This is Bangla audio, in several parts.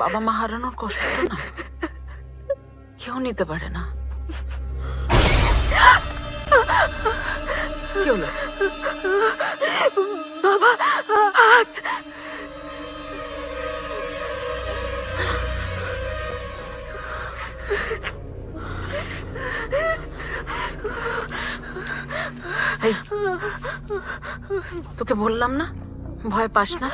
বাবা মা হারানোর কষ্টটা না। কেউ নিতে পারে না। কি হলো বাবা হাত। তোকে বললাম না? ভয় পাস না?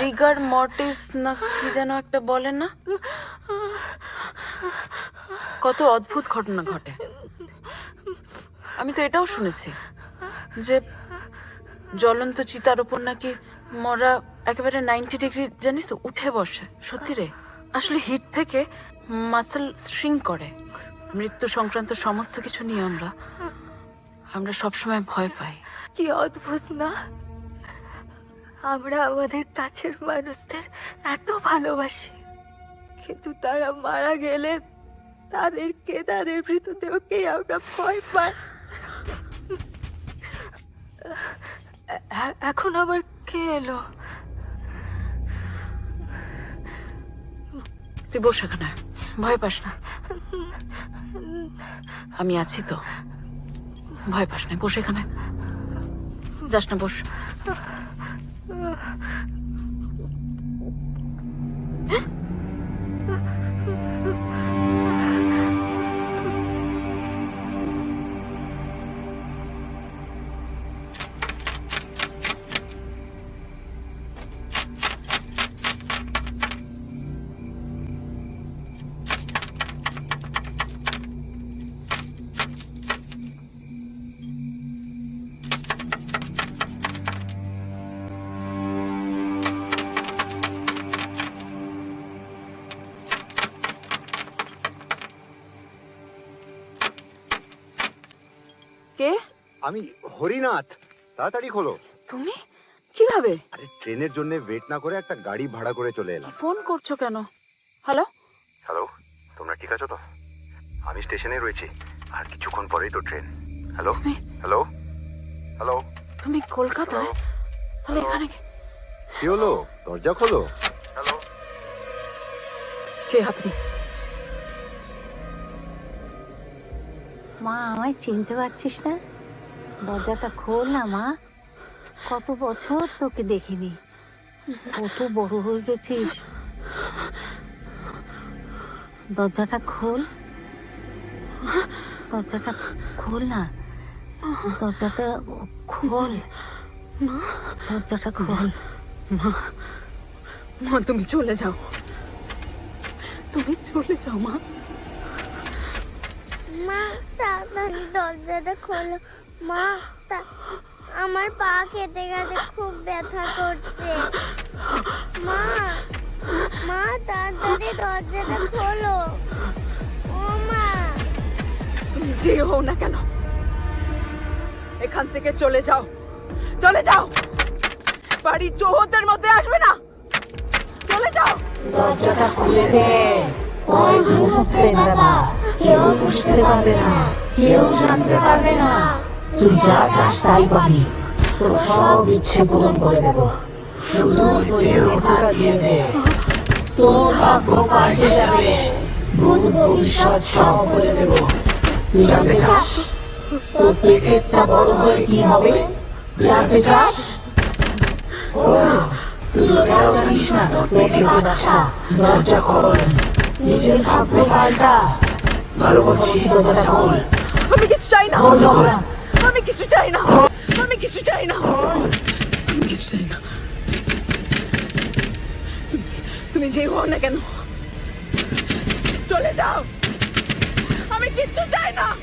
রিগার মর্টিস না কি যেন একটা বলে না? কত অদ্ভুত ঘটনা ঘটে। আমি তো এটাও শুনেছি যে জ্বলন্ত চিতার উপর নাকি মরা একেবারে নাইনটি ডিগ্রি, জানিস তো, উঠে বসে। সত্যি রে? আসলে হিট থেকে মাসেল শ্রিং করে। মৃত্যু সংক্রান্ত সমস্ত কিছু নিয়ে আমরা আমরা সবসময় ভয় পাই। কি অদ্ভুত না? আমরা আমাদের কাছের মানুষদের এত ভালোবাসি। কিন্তু তারা মারা গেলে তাদেরকে, তাদের মৃতদেহকে আমরা ভয় পাই। এখন আবার কে এলো? তুই বস এখানে, ভয় পাস না। আমি আছি তো। ভয় পাস না, বস এখানে। যাস না, বস। 了。আমি হরিনাথ তাড়াতাড়ি খোলো। তুমি? কীভাবে? আরে ট্রেনের জন্য ওয়েট না করে একটা গাড়ি ভাড়া করে চলে এলাম। ফোন করছ কেন? হ্যালো হ্যালো তোমরা ঠিক আছো তো? আমি স্টেশনে রয়েছি আর কিছুক্ষণ পরেই তো ট্রেন। হ্যালো তুমি? হ্যালো হ্যালো তুমি কলকাতায়? তাহলে এখানে কে- কি হলো? দরজা খোলো। হ্যালো কে আপনি? মা আমায় চিনতে পারছিস না? দরজাটা খোল না মা। কত বছর তোকে দেখিনি। কত বড় হয়ে গেছিস। দরজাটা খোল। দরজাটা খোল না। দরজাটা খোল। দরজাটা খোল। মা মা তুমি চলে যাও। তুমি চলে যাও মা। মা তাড়াতাড়ি দরজাটা খোলো। মা তা- আমার পা কেটে গেছে খুব ব্যথা করছে। মা মা তাড়াতাড়ি দরজাটা খোলো। ও মা। তুমি যে হও না কেন? এখান থেকে চলে যাও। চলে যাও। বাড়ির চৌহদ্দের মধ্যে আসবে না? চলে যাও। দরজাটা খুলে দে। কই ঢুকছে দাদা কেউ বুঝতে পারবে না। কেউ জানতে পারবে না। তুই যা চাস তাই পাবি। তোর সব ইচ্ছে পূরণ করে দেব। শুধু দেহটা দিয়ে দে। তোর ভাগ্য পাল্টে যাবে। ভূত ভবিষ্যৎ সব বলে দেব। তুই জানতে চাস? তোর পেটেরটা বড় হয়ে কি হবে? জানতে চাস? ও তুই জানিস না তোর পেটে বাচ্চা। দরজা খোল। নিজের ভাগ্য পাল্টা। ভালো বলছি দরজাটা খোল। আমি কিছু চাই না। খোল খোল। আমি কিছু চাই না। আমি কিছু চাই না। আমি কিছু চাই না। তুমি- তুমি যে হও না কেন? চলে যাও। আমি কিচ্ছু চাই না।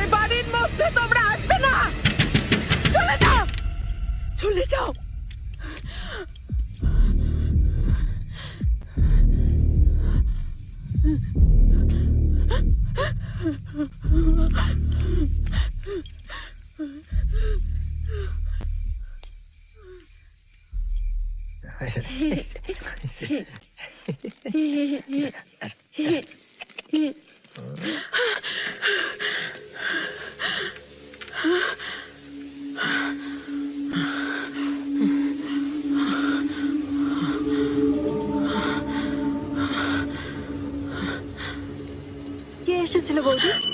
এই বাড়ির মধ্যে তোমরা আসবে না। চলে যাও। চলে যাও। কে এসেছিল বৌদি?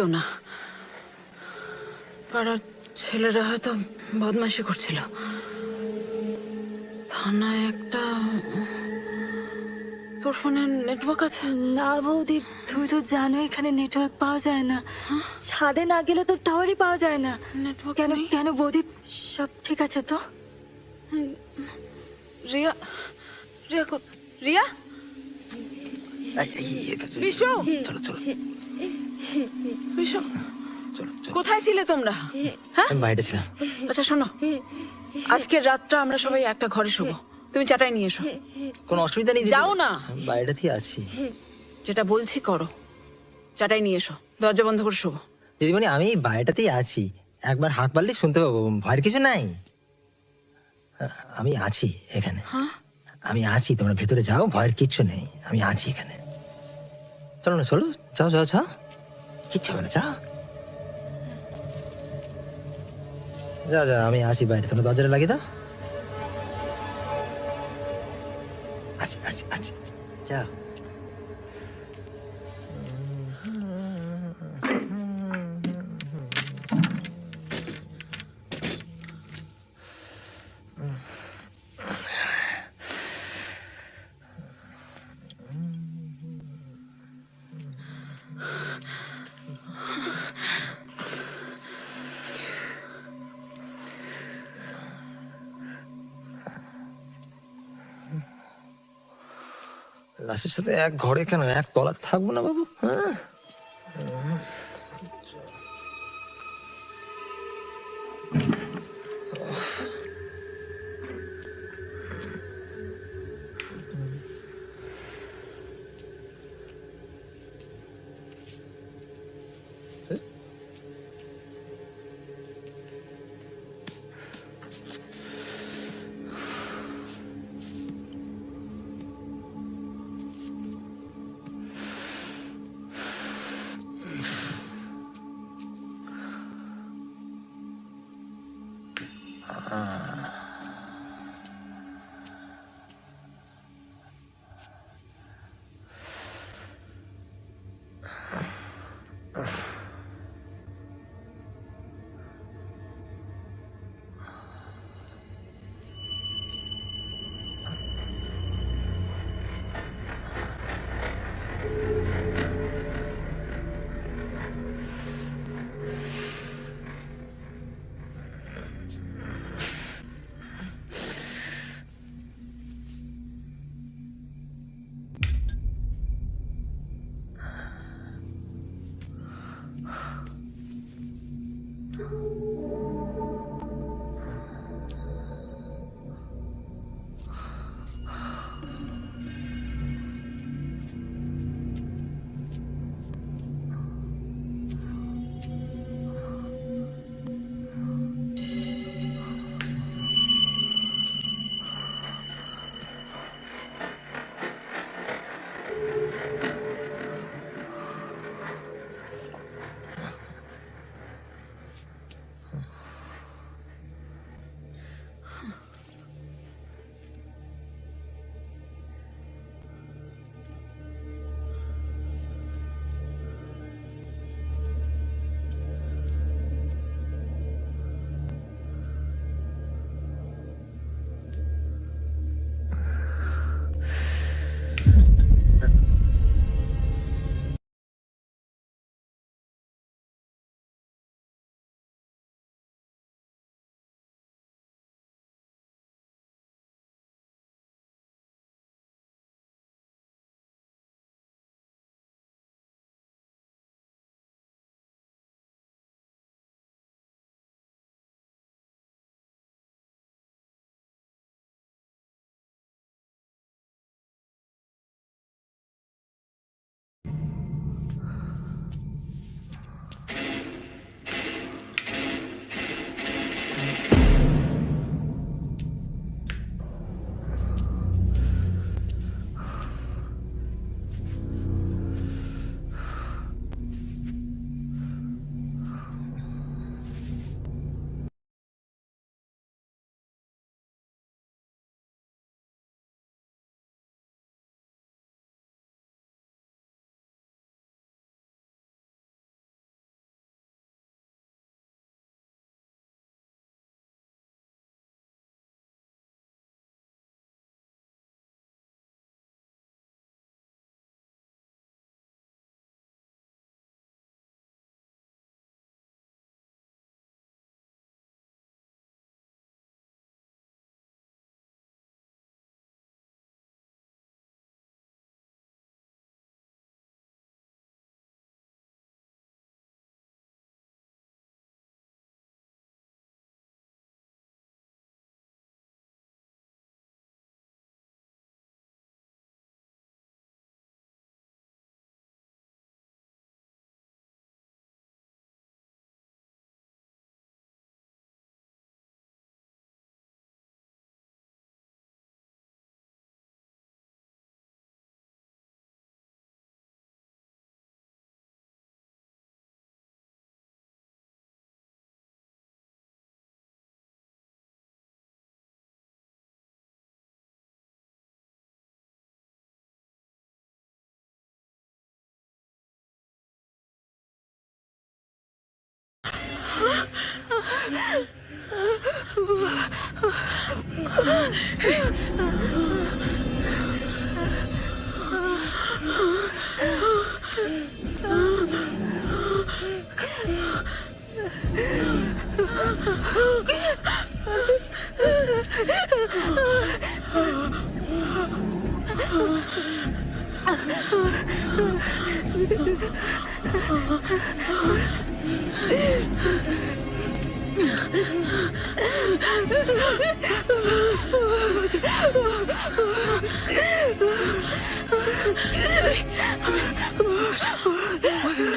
কেউ না। পাড়ার ছেলেরা হয়তো বদমাইশি করছিল। থানায় একটা তোর ফোনে নেটওয়ার্ক আছে? না বৌদি তুমি তো জানো এখানে নেটওয়ার্ক পাওয়া যায় না। ছাদে না গেলে তো টাওয়ারই পাওয়া যায় না। নেটওয়ার্ক কেন কেন বৌদি সব ঠিক আছে তো? রিয়া রিয়া রিয়া? বিশু! চলো চলো। বিশু কোথায় ছিলে তোমরা? হ্যাঁ? বাইরে ছিলাম। আচ্ছা শোনো। আজকের রাতটা আমরা সবাই একটা ঘরে শোবো। তুমি চাটাই নিয়ে এসো। কোনো অসুবিধা নেই যাও না। আমি বাইরেতেই আছি। যেটা বলছি করো। চাটাই নিয়ে এসো। দরজা বন্ধ করে শোবো। দিদিমণি আমি বাইরেটাতেই আছি। একবার হাঁক পারলেই শুনতে পাবো। ভয়ের কিছু নাই? আমি আছি এখানে। হ্যাঁ? আমি আছি তোমরা ভেতরে যাও ভয়ের কিচ্ছু নেই। আমি আছি এখানে। চলো না চলো। যাও যাও যাও। কিচ্ছু হবে না যাও যা যা, আমি আসি বাইরে। তোমরা দরজাটা লাগিয়ে দাও। আছি আছি আছি যাও লাশের সাথে এক ঘরে কেন? এক তলাতে থাকব না বাবু? হ্যাঁ? Oh,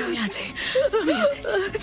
আমি আছি আমি আছি বাবা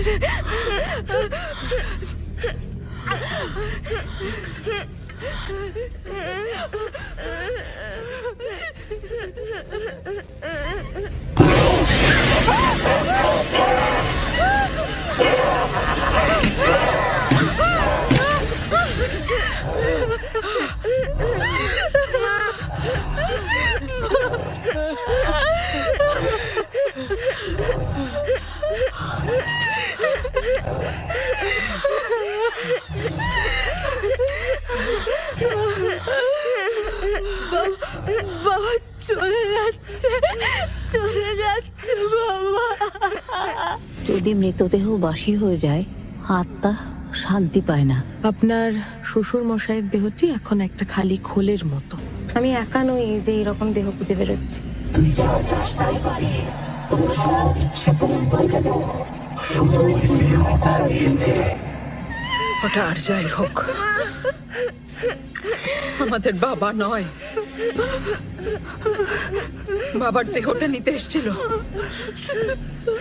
Uh-uh. চলে যাচ্ছে চলে যাচ্ছে বাবা। যদি মৃতদেহ বাসি হয়ে যায় আত্মা শান্তি পায় না। আপনার শ্বশুর মশাইয়ের দেহটি এখন একটা খালি খোলের মতো। আমি একা নই যে এরকম দেহ খুঁজে বেরোচ্ছি। ওটা আর যাই হোক। আমাদের বাবা নয়। বাবার দেহটা নিতে এসেছিল।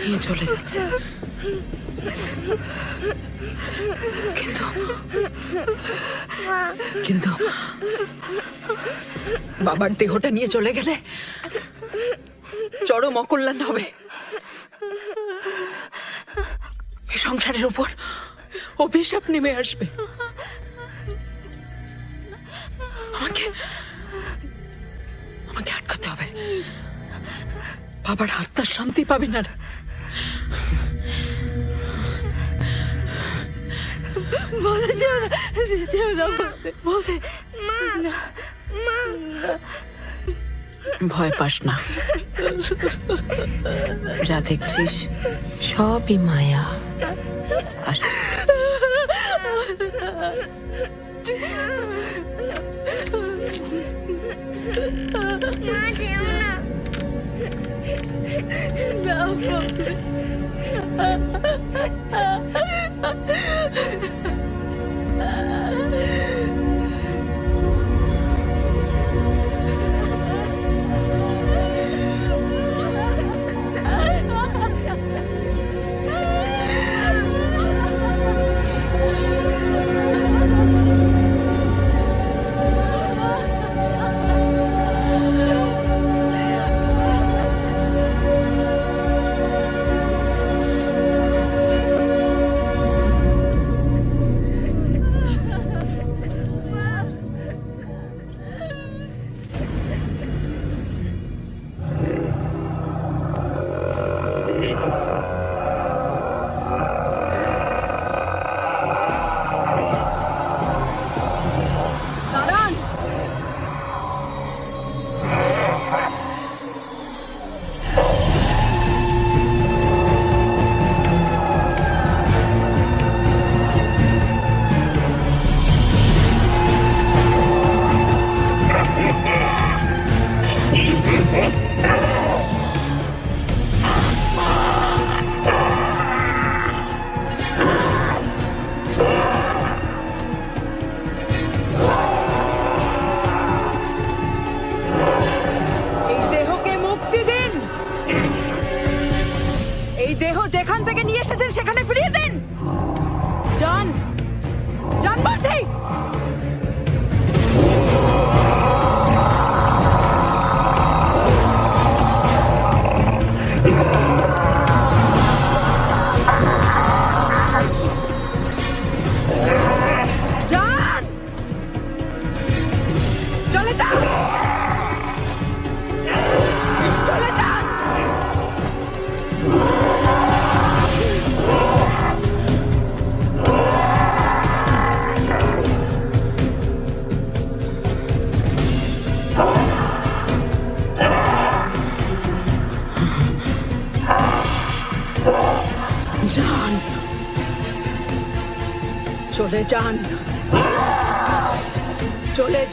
নিয়ে চলে যাচ্ছে। কিন্তু কিন্তু বাবার দেহটা নিয়ে চলে গেলে চরম অকল্যাণ হবে। সংসারের উপর অভিশাপ নেমে আসবে। বাবার আত্মার শান্তি পাবে না বলে যেও না যেও না। বলে বলে ভয় পাস না। যা দেখছিস সবই মায়া। আসছে। মা যেও না। না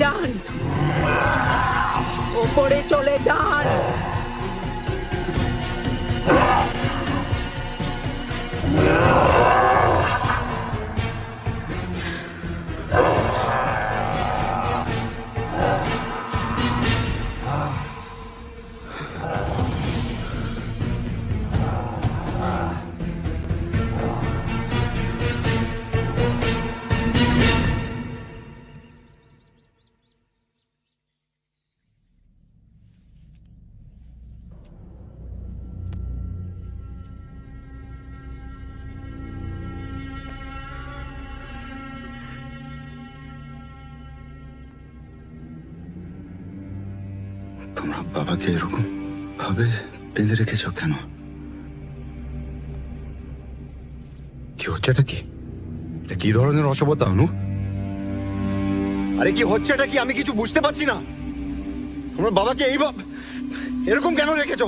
যান। ওপরে চলে যান। তোমরা বাবাকে এরকম ভাবে বেঁধে রেখেছ কেন? কি হচ্ছে এটা কি? এটা কি ধরনের অসভ্যতা অনু? আরে কি হচ্ছে এটা কি? আমি কিছু বুঝতে পারছি না। তোমরা বাবাকে এইভাবে এরকম কেন রেখেছো?